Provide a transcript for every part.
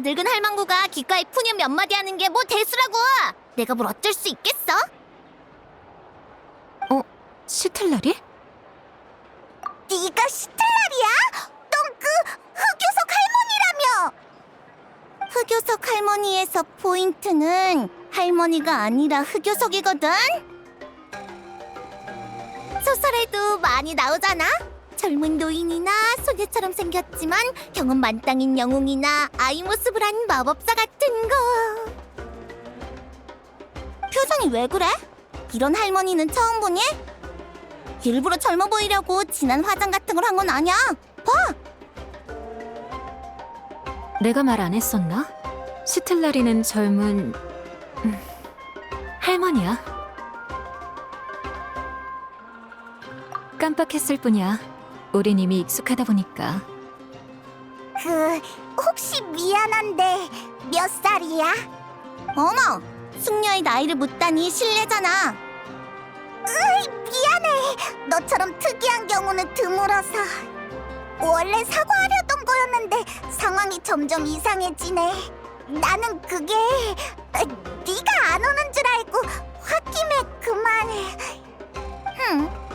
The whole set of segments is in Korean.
다 늙은 할망구가 귓가에 푸념 몇 마디 하는 게 뭐 대수라고! 내가 뭘 어쩔 수 있겠어? 시틀라리? 네가 시틀라리야? 넌 그 흑요석 할머니라며! 흑요석 할머니에서 포인트는 할머니가 아니라 흑요석이거든? 소설에도 많이 나오잖아? 젊은 노인이나 소녀처럼 생겼지만 경험 만땅인 영웅이나 아이 모습을 한 마법사 같은 거. 표정이 왜 그래? 이런 할머니는 처음 보니? 일부러 젊어 보이려고 진한 화장 같은 걸 한 건 아니야. 봐. 내가 말 안 했었나? 시틀라리는 젊은 음, 할머니야. 깜빡했을 뿐이야. 우린 이미 익숙하다 보니까. 그 혹시 미안한데 몇 살이야? 어머, 숙녀의 나이를 묻다니 실례잖아. 으이, 미안해. 너처럼 특이한 경우는 드물어서. 원래 사과하려던 거였는데 상황이 점점 이상해지네. 나는 그게 어, 네가 안 오는 줄 알고 홧김에 그만해. 흠.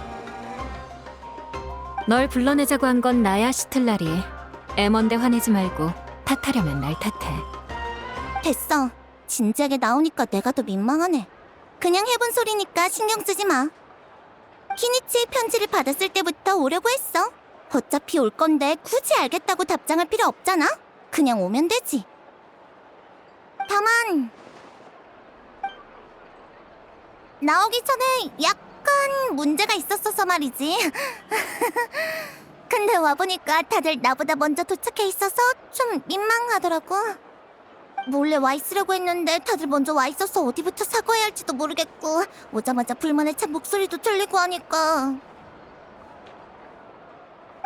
널 불러내자고 한 건 나야 시틀라리. 애먼데 화내지 말고 탓하려면 날 탓해. 됐어. 진지하게 나오니까 내가 더 민망하네. 그냥 해본 소리니까 신경 쓰지 마. 키니치의 편지를 받았을 때부터 오려고 했어. 어차피 올 건데 굳이 알겠다고 답장할 필요 없잖아. 그냥 오면 되지. 다만 나오기 전에 약 간 문제가 있었어서 말이지. 근데 와보니까 다들 나보다 먼저 도착해 있어서 좀 민망하더라고. 몰래 와 있으려고 했는데 다들 먼저 와 있어서 어디부터 사과해야 할지도 모르겠고 오자마자 불만에 찬 목소리도 들리고 하니까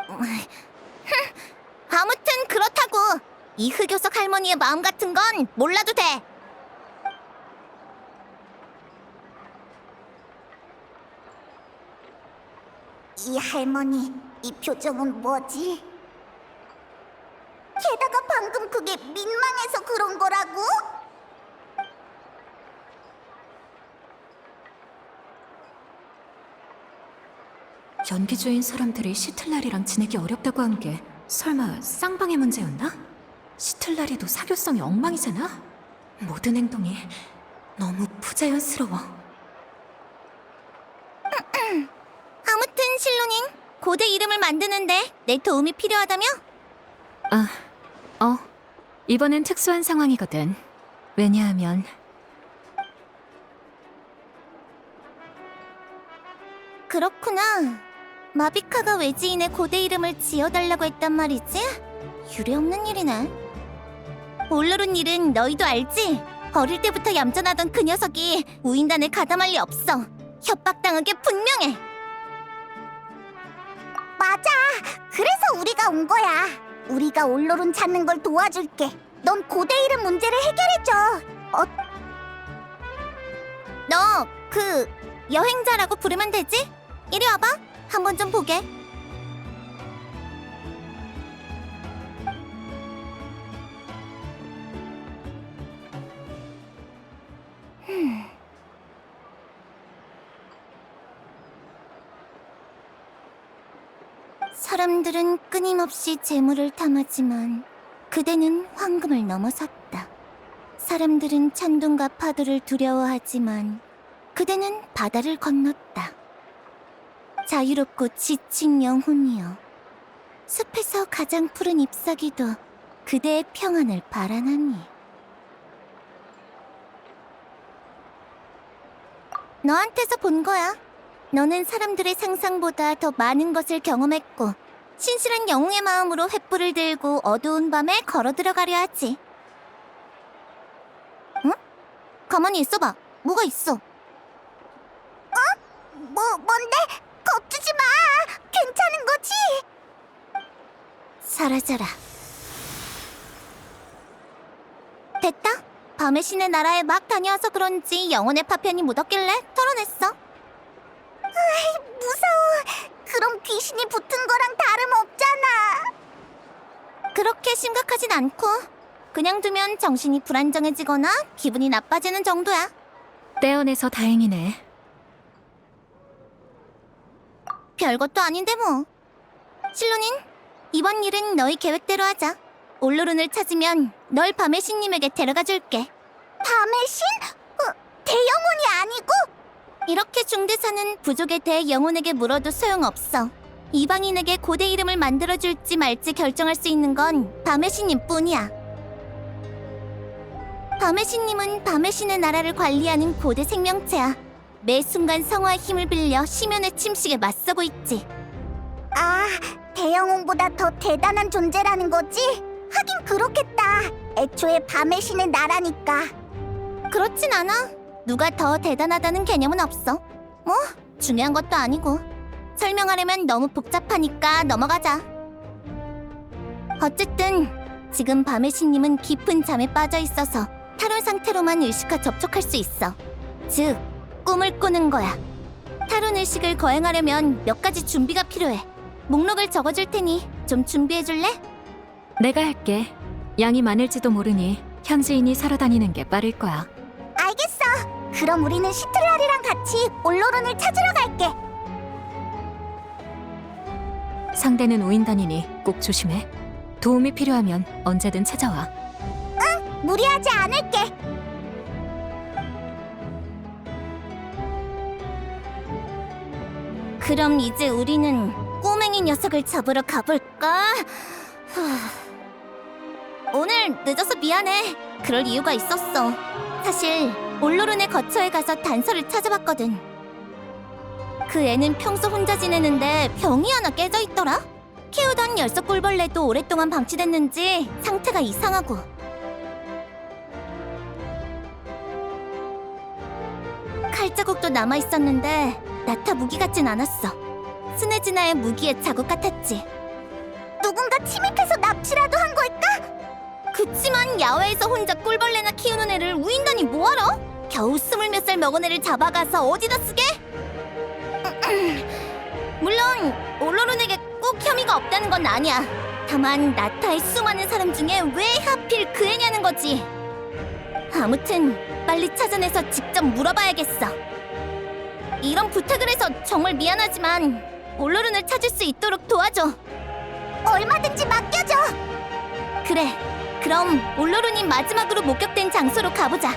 아무튼 그렇다고 이 흑요석 할머니의 마음 같은 건 몰라도 돼 이 할머니 이 표정은 뭐지? 게다가 방금 그게 민망해서 그런 거라고? 연기주인 사람들이 시틀라리랑 지내기 어렵다고 한 게 설마 쌍방의 문제였나? 시틀라리도 사교성이 엉망이잖아? 모든 행동이 너무 부자연스러워. 아무튼 실로님 고대 이름을 만드는데 내 도움이 필요하다며? 아, 어. 이번엔 특수한 상황이거든. 왜냐하면 그렇구나. 마비카가 외지인의 고대 이름을 지어달라고 했단 말이지? 유례없는 일이네. 올로른 일은 너희도 알지? 어릴 때부터 얌전하던 그 녀석이 우인단을 가담할 리 없어. 협박당하게 분명해. 맞아. 그래서 우리가 온 거야. 우리가 올로른 찾는 걸 도와줄게. 넌 고대 이름 문제를 해결해줘. 어? 너 그 여행자라고 부르면 되지? 이리 와봐. 한번 좀 보게. 사람들은 끊임없이 재물을 탐하지만 그대는 황금을 넘어섰다. 사람들은 천둥과 파도를 두려워하지만 그대는 바다를 건넜다. 자유롭고 지친 영혼이여. 숲에서 가장 푸른 잎사귀도 그대의 평안을 바라나니. 너한테서 본 거야. 너는 사람들의 상상보다 더 많은 것을 경험했고, 신실한 영웅의 마음으로 횃불을 들고 어두운 밤에 걸어 들어가려 하지. 응? 가만히 있어봐. 뭐가 있어? 어? 뭐, 뭔데? 겁주지 마! 괜찮은 거지? 사라져라. 됐다. 밤의 신의 나라에 막 다녀와서 그런지 영혼의 파편이 묻었길래 털어냈어. 으이, 무서워. 그럼 귀신이 붙은 거랑. 그렇게 심각하진 않고. 그냥 두면 정신이 불안정해지거나 기분이 나빠지는 정도야. 떼어내서 다행이네. 별것도 아닌데 뭐. 실로닌, 이번 일은 너희 계획대로 하자. 올로룬을 찾으면 널 밤의 신님에게 데려가 줄게. 밤의 신? 어, 대영혼이 아니고? 이렇게 중대사는 부족의 대영혼에게 물어도 소용없어. 이방인에게 고대 이름을 만들어줄지 말지 결정할 수 있는 건 밤의 신님 뿐이야. 밤의 신님은 밤의 신의 나라를 관리하는 고대 생명체야. 매 순간 성화의 힘을 빌려 심연의 침식에 맞서고 있지. 아, 대영웅보다 더 대단한 존재라는 거지? 하긴 그렇겠다. 애초에 밤의 신의 나라니까. 그렇진 않아. 누가 더 대단하다는 개념은 없어. 뭐, 중요한 것도 아니고. 설명하려면 너무 복잡하니까 넘어가자. 어쨌든 지금 밤의 신님은 깊은 잠에 빠져 있어서 탈원 상태로만 의식과 접촉할 수 있어. 즉, 꿈을 꾸는 거야. 탈원 의식을 거행하려면 몇 가지 준비가 필요해. 목록을 적어줄 테니 좀 준비해 줄래? 내가 할게. 양이 많을지도 모르니 현지인이 살아다니는 게 빠를 거야. 알겠어. 그럼 우리는 시트랄이랑 같이 올로룬을 찾으러 갈게. 상대는 우인단이니 꼭 조심해. 도움이 필요하면 언제든 찾아와. 무리하지 않을게. 그럼 이제 우리는 꼬맹이 녀석을 잡으러 가볼까? 후. 오늘 늦어서 미안해. 그럴 이유가 있었어. 사실 올로룬의 거처에 가서 단서를 찾아봤거든. 그 애는 평소 혼자 지내는데 병이 하나 깨져 있더라. 키우던 열쇠 꿀벌레도 오랫동안 방치됐는지 상태가 이상하고. 칼자국도 남아 있었는데 나타 무기 같진 않았어. 스네지나의 무기의 자국 같았지. 누군가 침입해서 납치라도 한 걸까? 그치만 야외에서 혼자 꿀벌레나 키우는 애를 우인단이 뭐하러? 겨우 스물 몇 살 먹은 애를 잡아가서 어디다 쓰게? 물론 올로룬에게 꼭 혐의가 없다는 건 아니야. 다만 나타의 수많은 사람 중에 왜 하필 그 애냐는 거지. 아무튼 빨리 찾아내서 직접 물어봐야겠어. 이런 부탁을 해서 정말 미안하지만 올로룬을 찾을 수 있도록 도와줘. 얼마든지 맡겨줘. 그래. 그럼 올로룬이 마지막으로 목격된 장소로 가보자.